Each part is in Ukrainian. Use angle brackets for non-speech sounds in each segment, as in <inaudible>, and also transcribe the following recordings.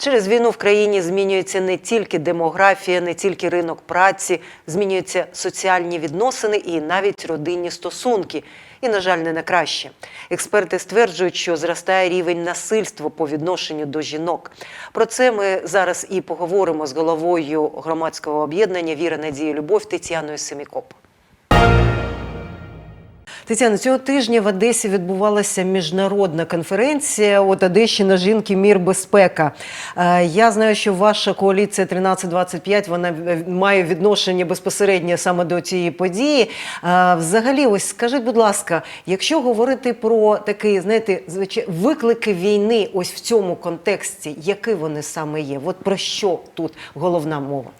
Через війну в країні змінюється не тільки демографія, не тільки ринок праці, змінюються соціальні відносини і навіть родинні стосунки. І, на жаль, не на краще. Експерти стверджують, що зростає рівень насильства по відношенню до жінок. Про це ми зараз і поговоримо з головою громадського об'єднання Віра, Надія, Любов Тетяною Семікоп. Тетяна, цього тижня в Одесі відбувалася міжнародна конференція от Одещина жінки Мір безпека. Е, Я знаю, що ваша коаліція 1325 вона має відношення безпосередньо саме до цієї події. Е, Взагалі, ось скажіть, будь ласка, якщо говорити про такий, знаєте, виклики війни, ось в цьому контексті, які вони саме є? От про що тут головна мова?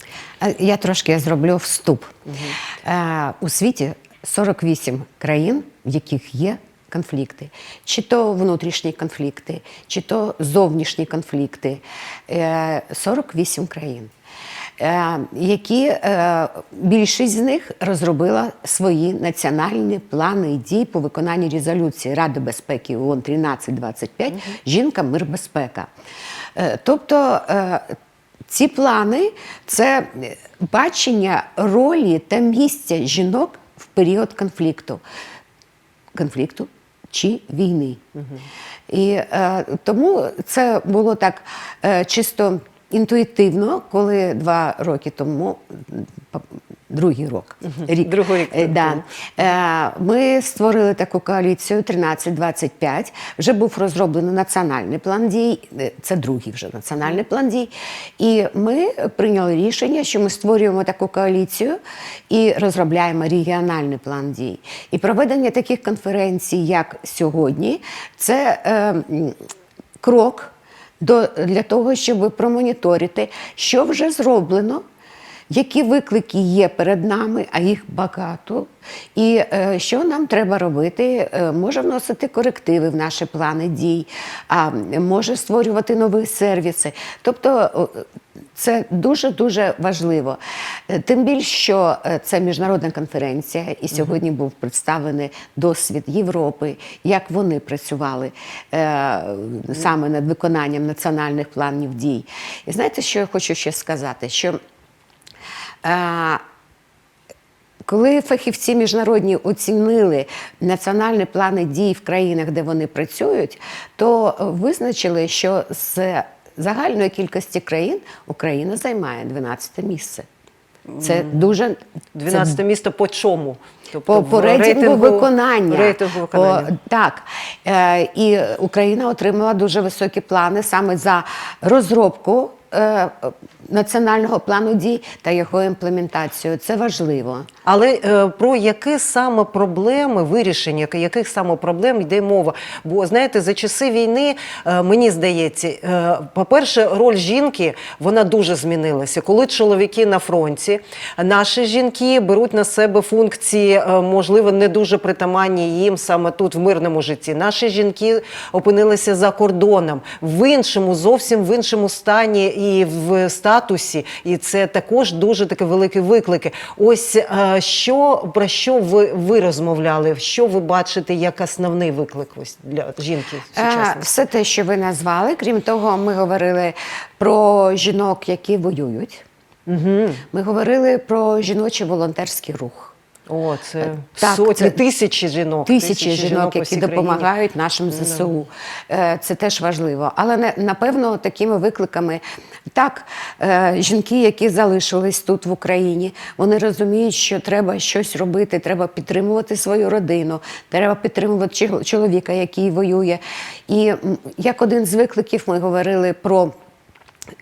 Е, Я трошки зроблю вступ. Е, у світі 48 країн, в яких є конфлікти, чи то внутрішні конфлікти, чи то зовнішні конфлікти. Е, 48 країн. е, Які е, більшість з них розробила свої національні плани і дій по виконанню резолюції Ради безпеки ООН 1325 Жінка, мир, безпека. Е, Тобто е, ці плани це бачення ролі та місця жінок в період конфлікту, конфлікту чи війни. І е, тому це було так е, чисто інтуїтивно, коли два роки тому. Другий рок. рік. Другий рік, Е, Да. Е, Ми створили таку коаліцію 1325. Вже був розроблений національний план дій. е, Це другий вже національний план дій. І ми прийняли рішення, що ми створюємо таку коаліцію і розробляємо регіональний план дій. І проведення таких конференцій, як сьогодні, це е, крок до, для того, щоб промоніторити, що вже зроблено. Які виклики є перед нами, а їх багато, і е, що нам треба робити? Е, може вносити корективи в наші плани дій, а може створювати нові сервіси. Тобто це дуже дуже важливо. Е, Тим більше, що е, це міжнародна конференція, і сьогодні був представлений досвід Європи, як вони працювали е, саме над виконанням національних планів дій. І знаєте, що я хочу ще сказати? Що Е, коли фахівці міжнародні оцінили національні плани дій в країнах, де вони працюють, то визначили, що з загальної кількості країн Україна займає 12 місце. Це дуже 12 це місто по чому? по, в по рейтингу, виконання. Рейтингу виконання. О, так. Е, і Україна отримала дуже високі плани саме за розробку е, національного плану дій та його імплементацію. Це важливо. Але е, про які саме проблеми, вирішення яких саме проблем йде мова? Бо знаєте, за часи війни е, мені здається, е, по-перше, роль жінки вона дуже змінилася. Коли чоловіки на фронті, наші жінки беруть на себе функції, е, можливо, не дуже притаманні їм саме тут в мирному житті. Наші жінки опинилися за кордоном в іншому, зовсім в іншому стані і в статусі. І це також дуже такі великі виклики. Ось е, що про що ви, ви розмовляли? Що ви бачите як основний виклик ось для жінки Е. Все те, що ви назвали. Крім того, ми говорили про жінок, які воюють. Угу. Ми говорили про жіночий волонтерський рух. О, це Так, сотні, це тисячі жінок. Тисячі жінок, по які країні. допомагають нашим ЗСУ. Е, Це теж важливо. Але напевно такими викликами так, е, жінки, які залишились тут в Україні, вони розуміють, що треба щось робити, треба підтримувати свою родину, треба підтримувати чол- чоловіка, який воює. І як один з викликів ми говорили про.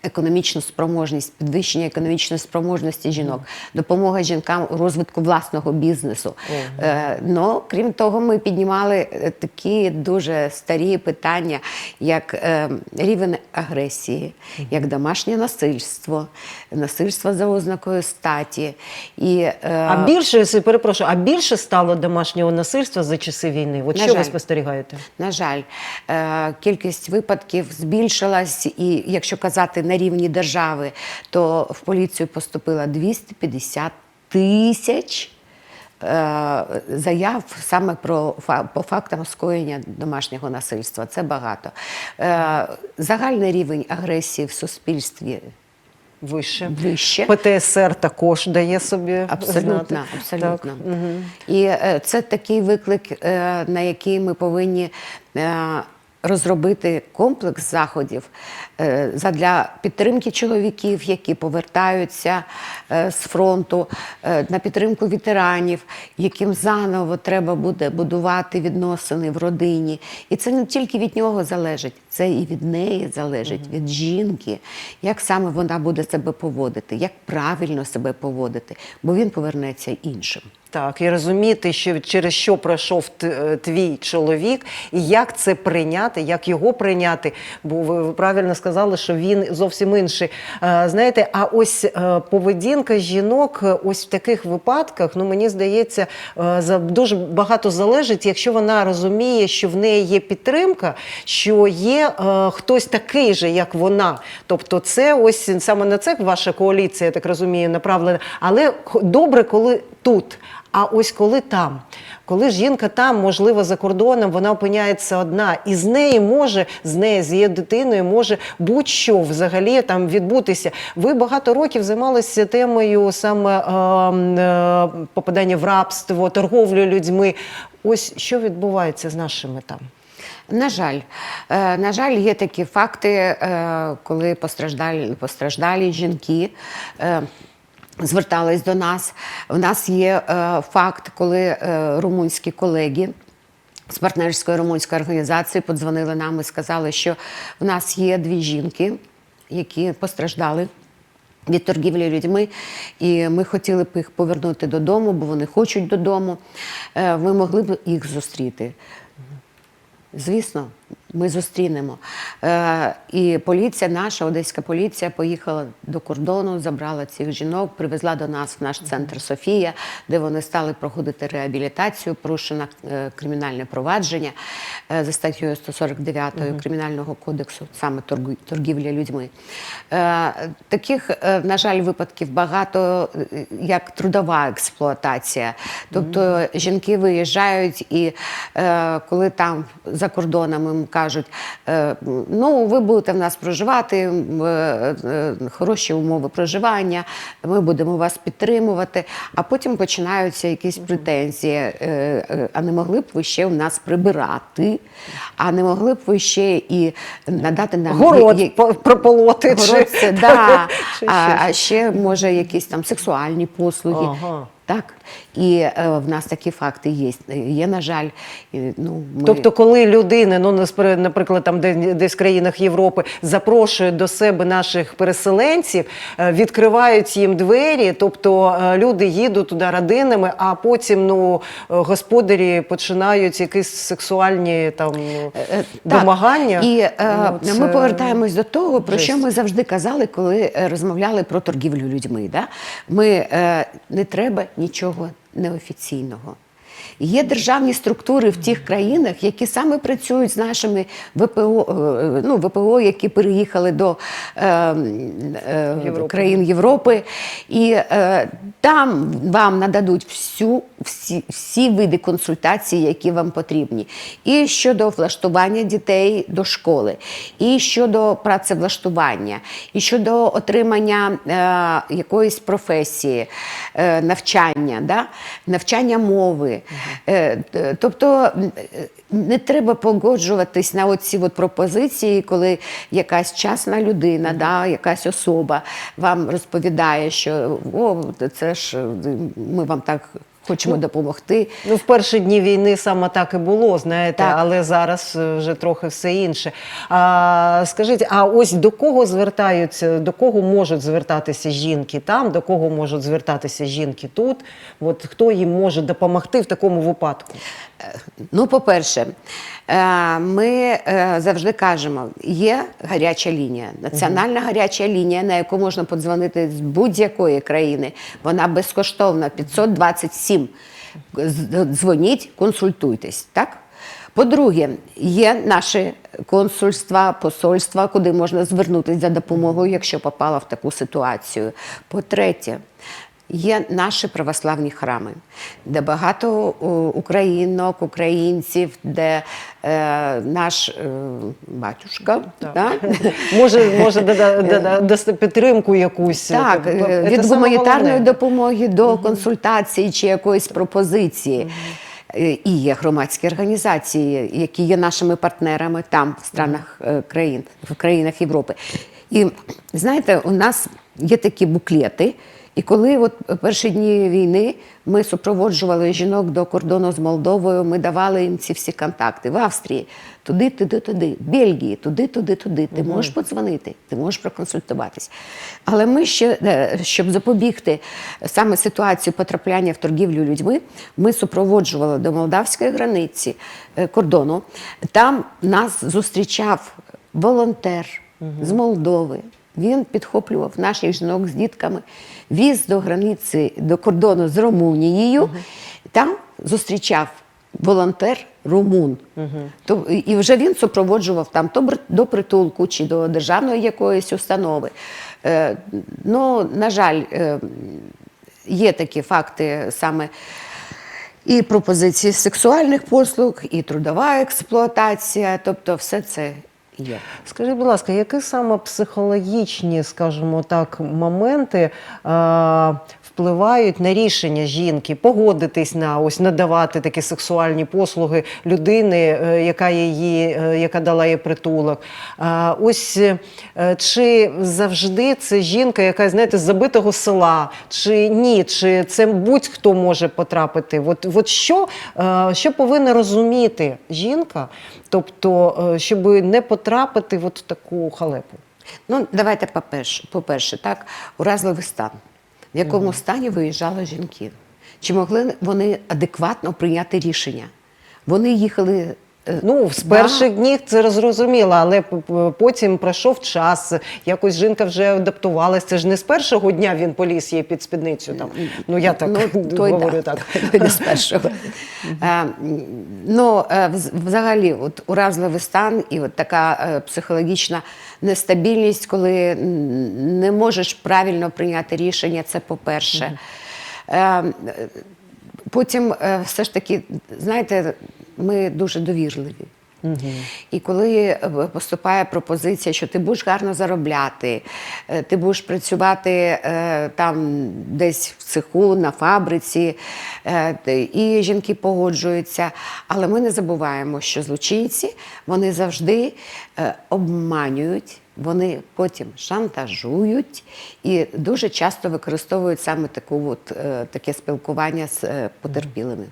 Економічну спроможність, підвищення економічної спроможності жінок, допомога жінкам у розвитку власного бізнесу. Е, но, крім того, ми піднімали е, такі дуже старі питання, як е, рівень агресії, як домашнє насильство, насильство за ознакою статі. І, е, А більше, перепрошую, а більше стало домашнього насильства за часи війни? От На що ви спостерігаєте? На жаль, е, кількість випадків збільшилась, і якщо казати на рівні держави, то в поліцію поступило 250 тисяч е, заяв саме про по фактам скоєння домашнього насильства. Це багато. Е, Загальний рівень агресії в суспільстві Вище. вище. ПТСР також дає собі Абсолютно, знати. абсолютно. Так. І е, це такий виклик, на який ми повинні розробити комплекс заходів задля підтримки чоловіків, які повертаються е, з фронту, е, на підтримку ветеранів, яким заново треба буде будувати відносини в родині. І це не тільки від нього залежить, це і від неї залежить, від жінки, як саме вона буде себе поводити, як правильно себе поводити, бо він повернеться іншим. Так, і розуміти, що через що пройшов е, твій чоловік, і як це прийняти, як його прийняти. Бо ви правильно сказали, що він зовсім інший. Е, Знаєте, а ось е, поведінка жінок, е, ось в таких випадках, ну мені здається, за дуже багато залежить, якщо вона розуміє, що в неї є підтримка, що є хтось такий же, як вона. Тобто, це ось саме на це ваша коаліція, я так розумію, направлена. Але добре, коли тут. А ось коли там, коли жінка там, можливо, за кордоном, вона опиняється одна, і з неї може, з неї, з її дитиною може будь-що взагалі там відбутися. Ви багато років займалися темою саме е, е, попадання в рабство, торговлю людьми. Ось що відбувається з нашими там. На жаль, Е, на жаль, є такі факти, е, коли постраждалі, постраждалі жінки. Звертались до нас. У нас є е, факт, коли е, румунські колеги з партнерської румунської організації подзвонили нам і сказали, що в нас є дві жінки, які постраждали від торгівлі людьми, і ми хотіли б їх повернути додому, бо вони хочуть додому. Е, Ми могли б їх зустріти. Звісно, ми зустрінемо. Е, і поліція, наша одеська поліція, поїхала до кордону, забрала цих жінок, привезла до нас в наш центр Софія, де вони стали проходити реабілітацію, порушено е, кримінальне провадження е, за статтею 149 Кримінального кодексу, саме торгівля людьми. Е, таких, е, на жаль, випадків багато, е, як трудова експлуатація. Тобто жінки виїжджають і е, коли там за кордоном їм кажуть, е, ну ви будете в нас проживати, е, е, хороші умови проживання, ми будемо вас підтримувати. А потім починаються якісь претензії. А не могли б ви ще в нас прибирати? А не могли б ви ще і надати нам Город є- прополоти. Город чи- <laughs> да. чи а, ще а ще може якісь там сексуальні послуги. Ага. Так. І е, в нас такі факти є. Є, на жаль, і, ну, ми... Тобто, коли людини, ну наприклад, там де- десь в країнах Європи запрошують до себе наших переселенців, е, відкривають їм двері, тобто е, люди їдуть туди родинами, а потім ну е, господарі починають якісь сексуальні там так. домагання. І е, Ну, ми повертаємось до того, про що ми завжди казали, коли розмовляли про торгівлю людьми. Да? Ми е, не треба нічого неофіційного. Є державні структури в тих країнах, які саме працюють з нашими ВПО, е, ну, ВПО, які переїхали до е, е, Європи. країн Європи, і е, там вам нададуть всю, всі, всі види консультацій, які вам потрібні. І щодо влаштування дітей до школи, і щодо працевлаштування, і щодо отримання е, якоїсь професії, е, навчання, да? навчання мови. Е, т- тобто е, не треба погоджуватись на оці от пропозиції, коли якась часна людина, да, якась особа вам розповідає, що о, це ж е, ми вам так хочемо допомогти. Ну, в перші дні війни саме так і було, знаєте, Так. але зараз е, вже трохи все інше. А, скажіть, а ось до кого звертаються, до кого можуть звертатися жінки там, до кого можуть звертатися жінки тут? От хто їм може допомогти в такому випадку? Ну, по-перше, е, ми е, завжди кажемо, є гаряча лінія, національна гаряча лінія, на яку можна подзвонити з будь-якої країни. Вона безкоштовна, 527. З- Дзвоніть, консультуйтесь. Так? По-друге, є наші консульства, посольства, куди можна звернутися за допомогою, якщо попала в таку ситуацію. По-третє, є наші православні храми, де багато українок, українців, де е, наш е, батюшка да? <laughs> Може, може дада- дада- підтримку якусь. Так, Це- е, від гуманітарної допомоги до консультації чи якоїсь пропозиції. Е, І є громадські організації, які є нашими партнерами там, в странах е, країн, в країнах Європи. І знаєте, у нас є такі буклети. І коли от перші дні війни ми супроводжували жінок до кордону з Молдовою, ми давали їм ці всі контакти в Австрії, туди, туди, туди, в Бельгії, туди, туди, туди. Ти можеш подзвонити, ти можеш проконсультуватись. Але ми ще, е, щоб запобігти саме ситуацію потрапляння в торгівлю людьми, ми супроводжували до молдавської границі е, кордону. Там нас зустрічав волонтер з Молдови. Він підхоплював наших жінок з дітками, віз до границі, до кордону з Румунією. Там зустрічав волонтер румун. То, і- вже він супроводжував там то до притулку чи до державної якоїсь установи. Е, ну, на жаль, е, є такі факти саме і пропозиції сексуальних послуг, і трудова експлуатація, тобто все це є. Скажіть, будь ласка, які саме психологічні, скажімо так, моменти е, впливають на рішення жінки погодитись на ось надавати такі сексуальні послуги людини, е, яка її, е, яка дала їй притулок? Е, ось е, чи завжди це жінка, яка знаєте, з забитого села, чи ні, чи це будь-хто може потрапити? От, от що, е, що повинна розуміти жінка, тобто, е, щоб не потрапити от в таку халепу? Ну, давайте по-перше, по-перше, так, уразливий стан. В якому стані виїжджали жінки? Чи могли вони адекватно прийняти рішення? Вони їхали. Е, Ну, з да, перших днів це зрозуміло, але потім пройшов час, якось жінка вже адаптувалася. Це ж не з першого дня він поліз їй під спідницю. Там. Ну, я так Ну, <laughs> той говорю да, так. той <laughs> не з першого. <laughs> Е, м, Ну, е, взагалі, от уразливий стан і от така е, психологічна нестабільність, коли не можеш правильно прийняти рішення, це по-перше. Е, е, Потім е, все ж таки, знаєте, ми дуже довірливі. І коли е, поступає пропозиція, що ти будеш гарно заробляти, е, ти будеш працювати е, там десь в цеху, на фабриці, і жінки погоджуються. Але ми не забуваємо, що злочинці вони завжди обманюють. Вони потім шантажують і дуже часто використовують саме таку от, таке спілкування з потерпілими.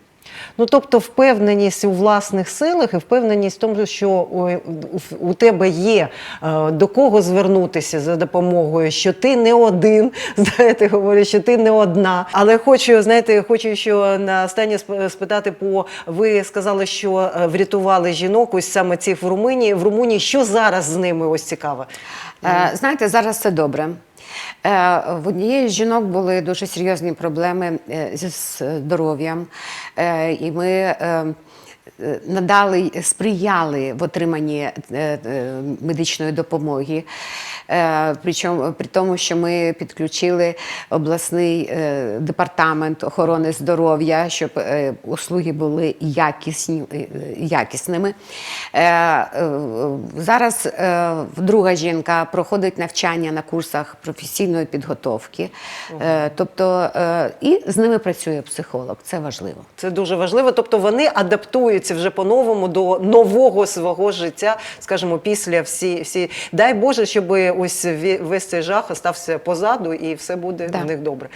Ну, тобто, впевненість у власних силах і впевненість в тому, що у- тебе є е, до кого звернутися за допомогою, що ти не один, <laughs> знаєте, говорю, що ти не одна. Але хочу, знаєте, хочу що на останнє сп- спитати по ви сказали, що е, врятували жінок, ось саме цих в Румунії. В Румунії що зараз з ними ось цікаве? Е, Знаєте, зараз все добре. Е, В однієї з жінок були дуже серйозні проблеми е, зі здоров'ям, Е, і ми надали, сприяли в отриманні е, е, медичної допомоги. Е, Причому при тому, що ми підключили обласний е, департамент охорони здоров'я, щоб е, услуги були якісні, е, е, якісними. Е, е, Зараз е, друга жінка проходить навчання на курсах професійної підготовки, Е, тобто е, і з ними працює психолог. Це важливо. Це дуже важливо. Тобто вони адаптуються вже по-новому до нового свого життя, скажімо, після всі, всі. Дай Боже, щоб ось весь цей жах остався позаду і все буде Да. в них добре.